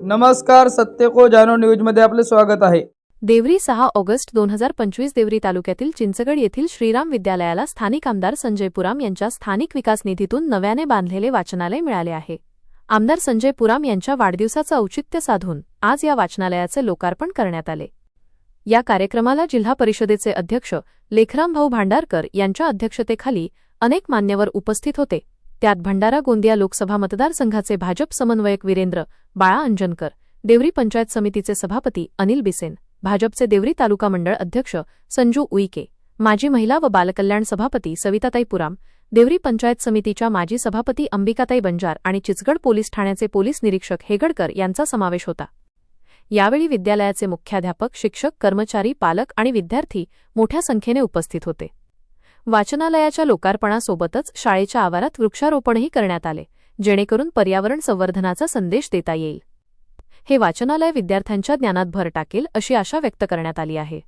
नमस्कार सत्यको जानो न्यूजमध्ये आपले स्वागत आहे. देवरी सहा ऑगस्ट दोन हजार पंचवीस देवरी तालुक्यातील चिंचगड येथील श्रीराम विद्यालयाला स्थानिक आमदार संजय पुराम यांच्या स्थानिक विकास निधीतून नव्याने बांधलेले वाचनालय मिळाले आहे. आमदार संजय पुराम यांच्या वाढदिवसाचं औचित्य साधून आज या वाचनालयाचे लोकार्पण करण्यात आले. या कार्यक्रमाला जिल्हा परिषदेचे अध्यक्ष लेखराम भाऊ भांडारकर यांच्या अध्यक्षतेखाली अनेक मान्यवर उपस्थित होते. त्यात भंडारा गोंदिया लोकसभा मतदारसंघाचे भाजप समन्वयक वीरेंद्र बाळा अंजनकर देवरी पंचायत समितीचे सभापती अनिल बिसेन भाजपचे देवरी तालुका मंडळ अध्यक्ष संजू उईके माजी महिला व बालकल्याण सभापती सविताताई पुराम देवरी पंचायत समितीच्या माजी सभापती अंबिकाताई बंजार आणि चिचगड पोलीस ठाण्याचे पोलीस निरीक्षक हेगडकर यांचा समावेश होता. यावेळी विद्यालयाचे मुख्याध्यापक शिक्षक कर्मचारी पालक आणि विद्यार्थी मोठ्या संख्येने उपस्थित होते. वाचनालयाच्या लोकार्पणासोबतच शाळेच्या आवारात वृक्षारोपणही करण्यात आले जेणेकरून पर्यावरण संवर्धनाचा संदेश देता येईल. हे वाचनालय विद्यार्थ्यांच्या ज्ञानात भर टाकेल अशी आशा व्यक्त करण्यात आली आहे.